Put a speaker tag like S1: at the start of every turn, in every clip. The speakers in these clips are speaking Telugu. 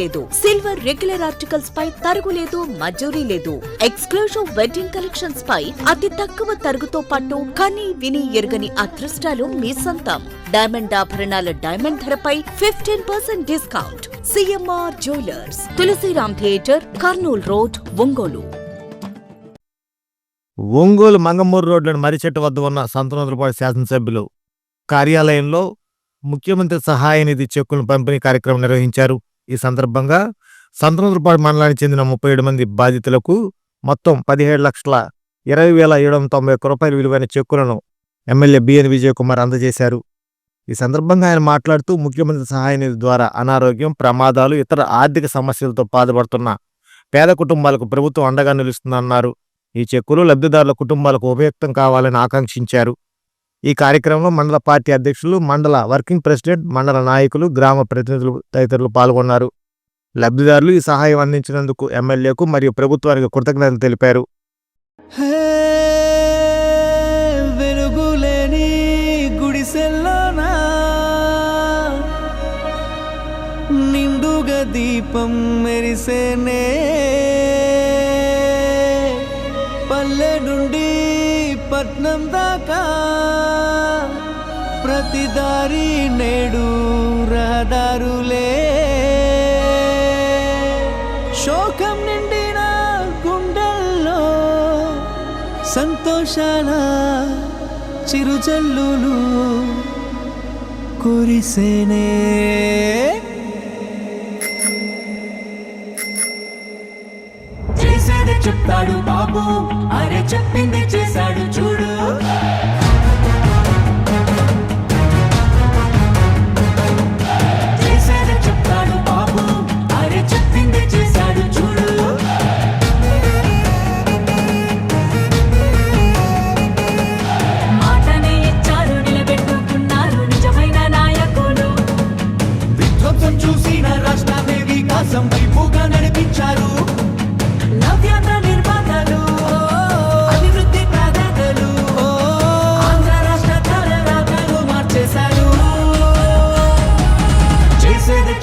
S1: లేదు. సిల్వర్ రెగ్యులర్ ఆర్టికల్స్ పై తరుగు లేదు మజూరీ లేదు. ఎక్స్క్లూజివ్ వెడ్డింగ్ కలెక్షన్స్ పై అతి తక్కువ తరుగుతో పాటు కని విని ఎరుగని అదృష్టాలు మీ సొంతం. డైమండ్ ఆభరణాల డైమండ్ ధరపై fifteen percent discount CMR jewellers Tulasiram theatre Kurnool road Ongole.
S2: Ongole Mangamuru రోడ్లోని మర్రిచెట్టు వద్ద ఉన్న సంతనోదరపాడు శాసనసభ్యులు కార్యాలయంలో ముఖ్యమంత్రి సహాయ నిధి చెక్కులను పంపిణీ కార్యక్రమం నిర్వహించారు. ఈ సందర్భంగా సంతనోదరపాడు మండలానికి చెందిన ముప్పై ఏడు మంది బాధితులకు మొత్తం పదిహేడు లక్షల ఇరవై వేల ఏడు వందల తొంభై ఒక్క రూపాయల విలువైన చెక్కులను ఎమ్మెల్యే బిఎన్ విజయ్ కుమార్ అందజేశారు. ఈ సందర్భంగా ఆయన మాట్లాడుతూ ముఖ్యమంత్రి సహాయ నిధి ద్వారా అనారోగ్యం ప్రమాదాలు ఇతర ఆర్థిక సమస్యలతో బాధపడుతున్న పేద కుటుంబాలకు ప్రభుత్వం అండగా నిలుస్తుందన్నారు. ఈ చెక్కులు లబ్ధిదారుల కుటుంబాలకు ఉపయుక్తం కావాలని ఆకాంక్షించారు. ఈ కార్యక్రమంలో మండల పార్టీ అధ్యక్షులు మండల వర్కింగ్ ప్రెసిడెంట్ మండల నాయకులు గ్రామ ప్రతినిధులు తదితరులు పాల్గొన్నారు. లబ్ధిదారులు ఈ సహాయం అందించినందుకు ఎమ్మెల్యేకు మరియు ప్రభుత్వానికి కృతజ్ఞతలు తెలిపారు.
S3: నిండుగా దీపం మెరిసేనే పల్లె నుండి పట్నం దాకా ప్రతి దారి నేడు రహదారులే. శోకం నిండిన గుండెల్లో సంతోషాల చిరుజల్లులు కురిసేనే. చెప్తాడు బాబు అరే చెప్పింది చేశాడు చూ చూసిన రాష్ట్రాన్ని వికాసం వైపుగా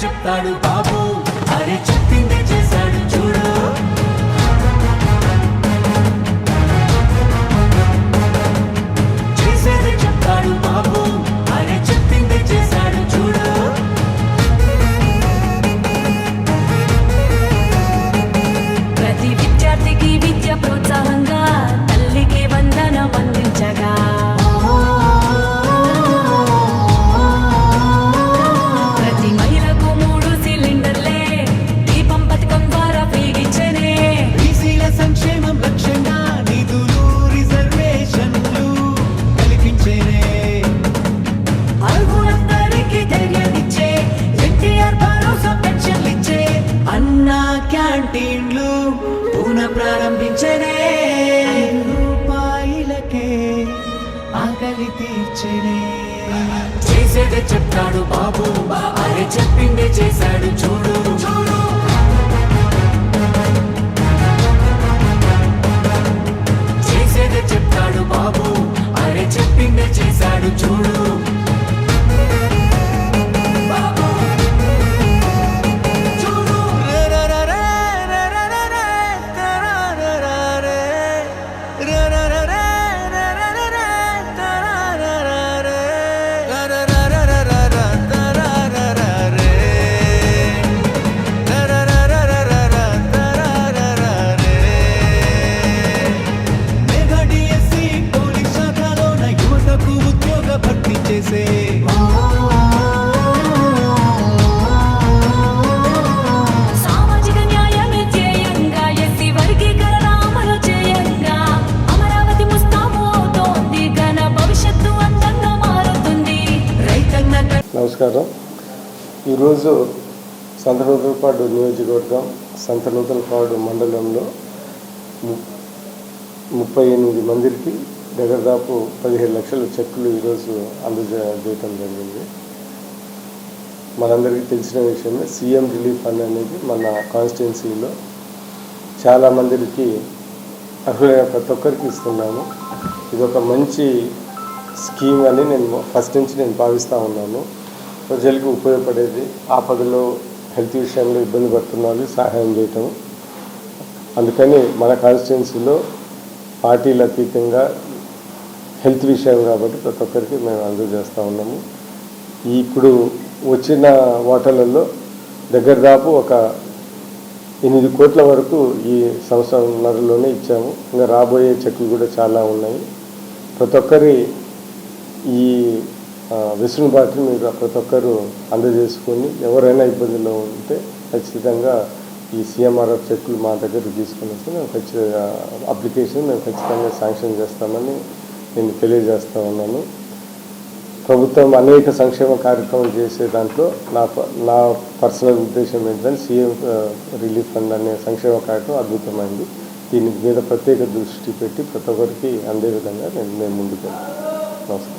S3: చెప్తాడు బాబు. అరే చెప్పింది క్యాంటీన్లు పునః ప్రారంభించనే. రూపాయలకే ఆకలి తీర్చనే. చేసేదే చెప్తాడు బాబు అరే చెప్పిందే చేశాడు చూ
S4: నమస్కారం. ఈరోజు సంతనూతలపాడు నియోజకవర్గం సంతనూతలపాడు మండలంలో ము- ముప్పై ఎనిమిది మందికి దగ్గర దాపు పదిహేడు లక్షల చెక్కులు ఈరోజు అందజేయటం జరిగింది. మనందరికీ తెలిసిన విషయమే సీఎం రిలీఫ్ ఫండ్ అనేది మన కాన్స్టిట్యున్సీలో చాలా మందికి అర్హులైన ప్రతి ఒక్కరికి ఇస్తున్నాము. ఇది ఒక మంచి స్కీమ్ అని నేను ఫస్ట్ నుంచి నేను భావిస్తూ ఉన్నాను. ప్రజలకు ఉపయోగపడేది. ఆపదలో హెల్త్ విషయంలో ఇబ్బంది పడుతున్న వాళ్ళకి సహాయం చేయటం. అందుకని మన కాన్స్టిట్యున్సీలో పార్టీలు అతీతంగా హెల్త్ విషయం కాబట్టి ప్రతి ఒక్కరికి మేము అందజేస్తూ ఉన్నాము. ఇప్పుడు వచ్చిన ఓటర్లలో దగ్గర దాపు ఒక ఎనిమిది కోట్ల వరకు ఈ సంవత్సరంన్నరలోనే ఇచ్చాము. ఇంకా రాబోయే చెక్కులు కూడా చాలా ఉన్నాయి. ప్రతి ఒక్కరి ఈ వెసులుబాటుని మీరు ప్రతి ఒక్కరు అందజేసుకొని ఎవరైనా ఇబ్బందిలో ఉంటే ఖచ్చితంగా ఈ సీఎంఆర్ఎఫ్ చెక్కులు మా దగ్గర తీసుకుని వస్తే మేము ఖచ్చితంగా అప్లికేషన్ మేము ఖచ్చితంగా శాంక్షన్ చేస్తామని నేను తెలియజేస్తా ఉన్నాను. ప్రభుత్వం అనేక సంక్షేమ కార్యక్రమాలు చేసే దాంట్లో నా ప- నా పర్సనల్ ఉద్దేశం ఏంటంటే సీఎం రిలీఫ్ ఫండ్ అనే సంక్షేమ కార్యక్రమం అద్భుతమైంది. దీని మీద ప్రత్యేక దృష్టి పెట్టి ప్రతి ఒక్కరికి అందే విధంగా నేను మేము ముందుకు నమస్కారం.